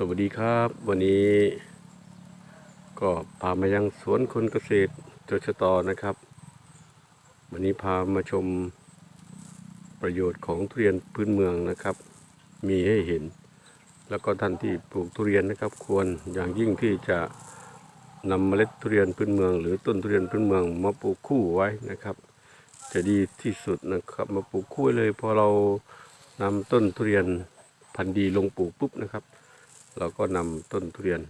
สวัสดีครับ วันนี้ ก็พามายังสวนคนเกษตรจชตนะครับ วันนี้พามาชมประโยชน์ของทุเรียนพื้นเมืองนะครับ มีให้เห็น แล้วก็ท่านที่ปลูกทุเรียนนะครับ ควรอย่างยิ่งที่จะนำเมล็ดทุเรียนพื้นเมือง หรือต้นทุเรียนพื้นเมือง มาปลูกคู่ไว้นะครับ จะดีที่สุดนะครับ มาปลูกคู่เลยพอเรานำต้นทุเรียนพันธุ์ดีลงปลูกปุ๊บนะครับ เราก็นำต้นทุเรียน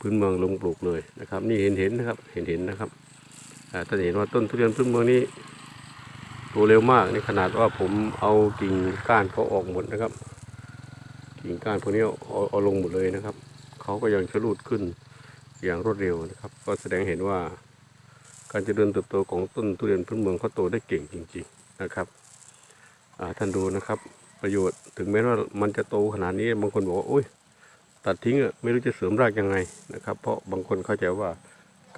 พื้นเมืองลงปลูกเลยนะครับ นี่เห็นเห็นนะครับเห็นเห็นนะครับอ่าท่านเห็นว่าต้นทุเรียนพื้นเมืองนี้โตเร็วมากในขนาดว่าผมเอากิ่งก้านเขาออกหมดนะครับ กิ่งก้านพวกนี้เอาเอาลงหมดเลยนะครับเขาก็ยังชะลูดขึ้นอย่างรวดเร็วนะครับ ก็แสดงเห็นว่าการเจริญเติบโตของต้นทุเรียนพื้นเมืองเขาโตได้เก่งจริง ๆนะครับท่านดูนะครับ ประโยชน์ถึงแม้ว่ามันจะโตขนาดนี้บางคนบอกว่าโอ้ย ตัดทิ้งอะไม่รู้จะเสริมรากยังไงนะครับ เพราะบางคนเข้าใจว่า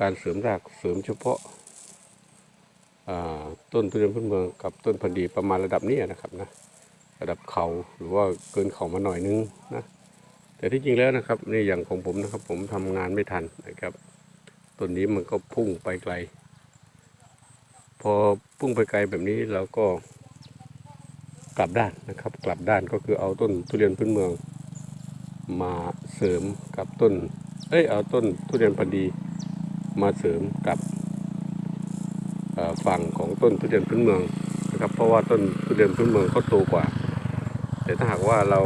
การเสริมรากเสริมเฉพาะต้นทุเรียนพื้นเมืองกับต้นพันธุ์ดีประมาณระดับนี้นะครับนะระดับเขาหรือว่าเกินเขามาหน่อยนึงนะแต่ที่จริงแล้วนะครับนี่อย่างของผมนะครับ ผมทำงานไม่ทันนะครับต้นนี้มันก็พุ่งไปไกล พอพุ่งไปไกลแบบนี้เราก็กลับด้านนะครับ กลับด้านก็คือเอาต้นทุเรียนพื้นเมือง มาเสริมกับต้น เอ้ยเอาต้นทุเรียนพันดีมาเสริมกับฝั่งของต้นทุเรียนพื้นเมืองนะครับเพราะว่าต้นทุเรียนพื้นเมืองเขาโตกว่า แต่ถ้าหากว่าเรา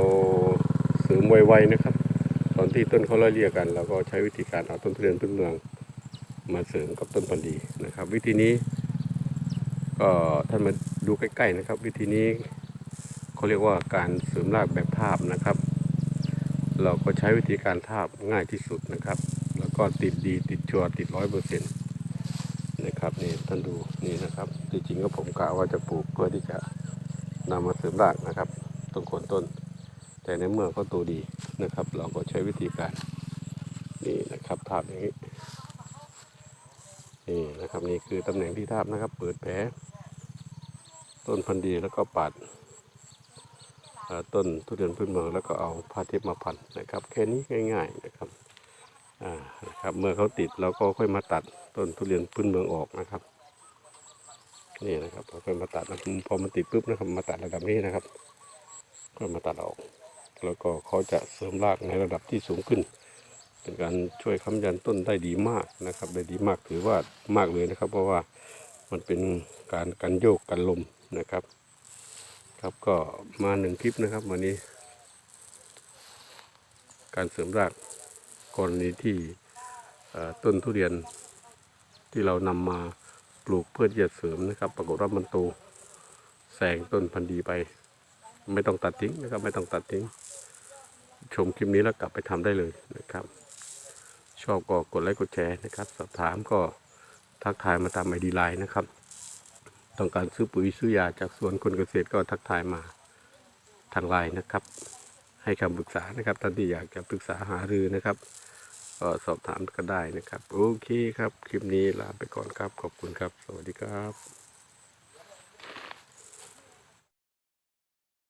เสริมไวๆนะครับ ตอนที่ต้นเขาไล่เรียกกันเราก็ใช้วิธีการเอาต้นทุเรียนพื้นเมือง มาเสริมกับต้นพันดีนะครับ วิธีนี้ก็ท่านมาดูใกล้ๆนะครับ วิธีนี้เขาเรียกว่าการเสริมรากแบบทาบนะครับ เราก็ใช้วิธีการทาบง่ายที่สุดนะครับ แล้วก็ติดดีติดชัวร์ติดร้อยเปอร์เซ็นต์นะครับนี่ท่านดูนี่นะครับจริงๆก็ผมกะว่าจะปลูกเพื่อที่จะนำมาเสริมรากนะครับต้นโคนต้น แต่ในเมื่อเขาโตดีนะครับ เราก็ใช้วิธีการนี่นะครับทาบอย่างนี้นี่นะครับนี่คือตำแหน่งที่ทาบนะครับ เปิดแผลต้นพันธุ์ดีแล้วก็ปาด ต้นทุเรียนพื้นเมืองแล้วก็เอาผ้าเทปมาพันนะครับ แค่นี้ง่าย ๆนะครับอ่านะครับเมื่อเขาติดเราก็ค่อยมาตัดต้นทุเรียนพื้นเมืองออกนะครับนี่นะครับเราค่อยมาตัดนะพอมันติดปุ๊บนะครับมาตัดระดับนี้นะครับก็มาตัดออก แล้วก็เขาจะเสริมรากในระดับที่สูงขึ้น เป็นการช่วยค้ำยันต้นได้ดีมากนะครับ ได้ดีมากถือว่ามากเลยนะครับ เพราะว่ามันเป็นการกันโยกกันลมนะครับ ครับก็มาหนึ่งคลิปนะครับวันนี้ การเสริมรากกรณีที่ต้นทุเรียนที่เรานำมาปลูกเพื่อที่จะเสริมนะครับ ปรากฏว่ามันโตแซงต้นพันธุ์ดีไป ไม่ต้องตัดทิ้งนะครับ ไม่ต้องตัดทิ้ง ชมคลิปนี้แล้วกลับไปทำได้เลยนะครับ ชอบก็กดไลค์กดแชร์นะครับ สอบถามก็ทักทายมาตามไอดีไลน์นะครับ ต้องการซื้อปุ๋ยซื้อยาจากสวนคนเกษตรก็ทักทายมาทางไลน์นะครับ ให้คำปรึกษานะครับท่านที่อยากจะปรึกษาหารือนะครับก็สอบถามก็ได้นะครับ โอเคครับ คลิปนี้ลาไปก่อนครับ ขอบคุณครับ สวัสดีครับ